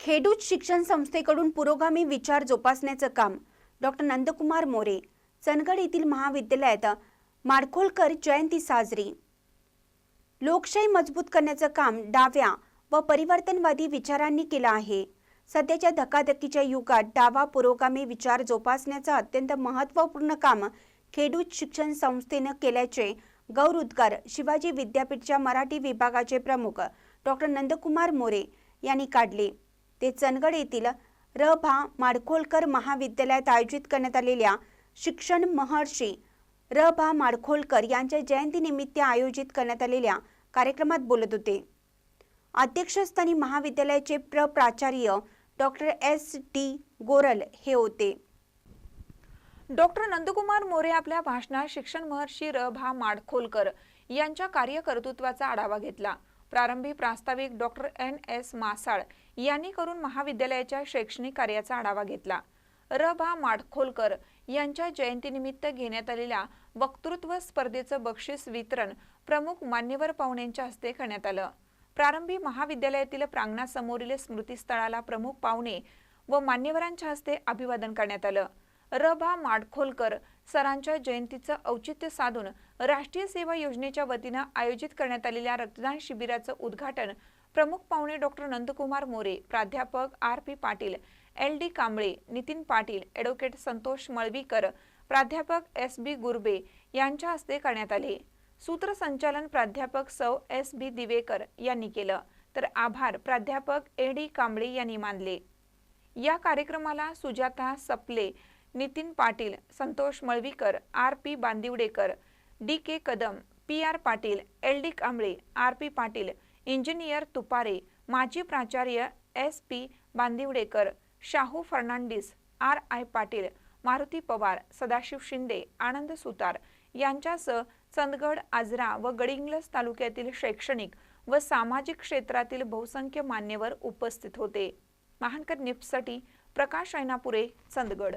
खेडूत शिक्षण संस्थेकडून पुरोगामी विचार जोपासण्याचं काम डॉक्टर नंदकुमार मोरे चंदगड येथील महाविद्यालयात माडखोलकर जयंती साजरी. लोकशाही मजबूत करण्याचं काम डाव्या व परिवर्तनवादी विचारांनी केलं आहे. सध्याच्या धकाधकीच्या युगात डावा पुरोगामी विचार जोपासण्याचं अत्यंत महत्त्वपूर्ण काम खेडूत शिक्षण संस्थेनं केल्याचे गौरउद्गार शिवाजी विद्यापीठच्या मराठी विभागाचे प्रमुख डॉक्टर नंदकुमार मोरे यांनी काढले. ते चंदगड येथील र भा माडखोलकर महाविद्यालयात आयोजित करण्यात आलेल्या शिक्षण महर्षी र भा माडखोलकर यांच्या जयंतीनिमित्त आयोजित करण्यात आलेल्या कार्यक्रमात बोलत होते. अध्यक्षस्थानी महाविद्यालयाचे प्र प्राचार्य डॉक्टर एस. टी गोरल हे होते. डॉक्टर नंदकुमार मोरे आपल्या भाषणात शिक्षण महर्षी र भा माडखोलकर यांच्या कार्यकर्तृत्वाचा आढावा घेतला. प्रारंभी प्रास्ताविक डॉक्टर एन. एस. मासाळ यांनी करून महाविद्यालयाच्या शैक्षणिक कार्याचा आढावा घेतला. र. भा. माडखोलकर यांच्या जयंतीनिमित्त घेण्यात आलेल्या वक्तृत्व स्पर्धेचं बक्षीस वितरण प्रमुख मान्यवर पाहुण्यांच्या हस्ते करण्यात आलं. प्रारंभी महाविद्यालयातील प्रांगणासमोरील स्मृतीस्थळाला प्रमुख पाहुणे व मान्यवरांच्या हस्ते अभिवादन करण्यात आलं. र. भा. माडखोलकर सरांच्या जयंतीचं औचित्य साधून राष्ट्रीय सेवा योजनेच्या वतीनं आयोजित करण्यात आलेल्या रक्तदान शिबिराचं उद्घाटन प्रमुख पाहुणे डॉक्टर नंदकुमार मोरे प्राध्यापक R P Patil L D Kamble Nitin Patil advocate Santosh Malvikar प्राध्यापक एस बी गुरबे यांच्या हस्ते करण्यात आले. सूत्रसंचालन प्राध्यापक सौ एस बी दिवेकर यांनी केलं. तर आभार प्राध्यापक ए डी कांबळे यांनी मानले. या कार्यक्रमाला Sujata Saple Nitin Patil Santosh Malvikar R P Bandivadekar D K Kadam P R Patil L D Kamble R P Patil engineer Tupare माजी प्राचार्य S P Bandivadekar Shahu Fernandes R I Patil Maruti Pawar Sadashiv Shinde Anand Sutar यांच्यासह चंदगड आजरा व गडिंग्लज तालुक्यातील शैक्षणिक व सामाजिक क्षेत्रातील बहुसंख्य मान्यवर उपस्थित होते. महानकर निप्ससाठी प्रकाश ऐनापुरे चंदगड.